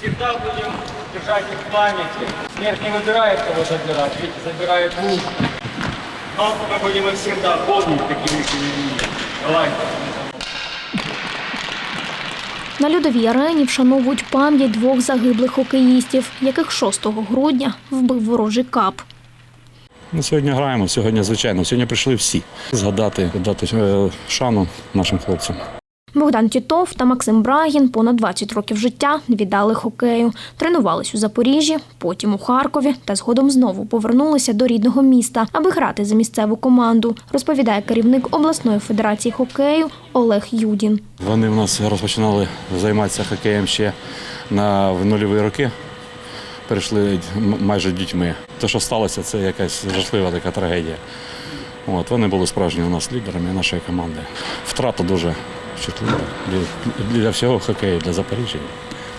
Всегда будем держать их в памяти. Смерть не выбирает, кого забирать, ведь забирает лук. Но мы будем их всегда помнить такими людьми. Давайте. На льодовій арені вшановують пам'ять двох загиблих хокеїстів, яких 6 грудня вбив ворожий кап. Ми сьогодні граємо, сьогодні, звичайно, сьогодні прийшли всі згадати, дати е, шану нашим хлопцям. Богдан Тітов та Максим Брагін понад 20 років життя віддали хокею. Тренувались у Запоріжжі, потім у Харкові та згодом знову повернулися до рідного міста, аби грати за місцеву команду, розповідає керівник обласної федерації хокею Олег Юдін. Вони в нас розпочинали займатися хокеєм ще на нульові роки. Перейшли майже дітьми. Те, що сталося, це якась жахлива така трагедія. От, вони були справжніми у нас лідерами нашої команди. Втрата дуже чутлива для, для всього хокею, для Запоріжжя,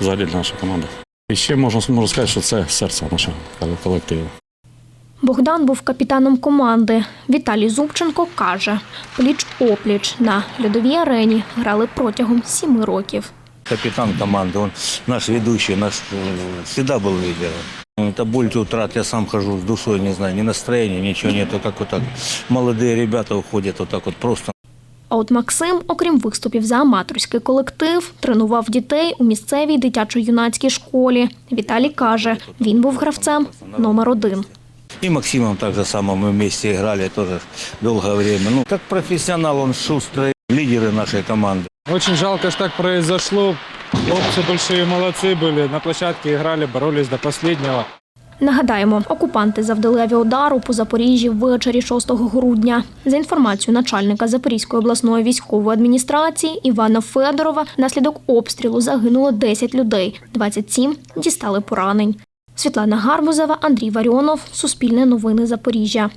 взагалі для нашої команди. І ще можна, можу сказати, що це серце нашого колективу. Богдан був капітаном команди. Віталій Зубченко каже, пліч-опліч на льодовій арені грали протягом сіми років капитан команды, он наш ведущий, наш э, всегда был лидером. Это боль утрат, я сам хожу с душой, не знаю, ни настроения, ничего нету, как вот так. Молодые ребята уходят вот так вот просто. А от Максим, окрім виступів за аматорський колектив, тренував дітей у місцевій дитячо-юнацькій школі. Віталій каже, він був гравцем номер один. И Максимом так же само мы вместе играли тоже долгое время. Ну, как профессионал, он шустрый, лидеры нашей команды. Очень жалко, что так произошло. Хлопцы большие молодцы были. На площадке играли, боролись до последнего. Нагадаємо, окупанти завдали авіаудару по Запоріжжі ввечері 6 грудня. За інформацією начальника Запорізької обласної військової адміністрації Івана Федорова, наслідок обстрілу загинуло 10 людей, 27 дістали поранень. Світлана Гарбузова, Андрій Варіонов, Суспільне новини Запоріжжя.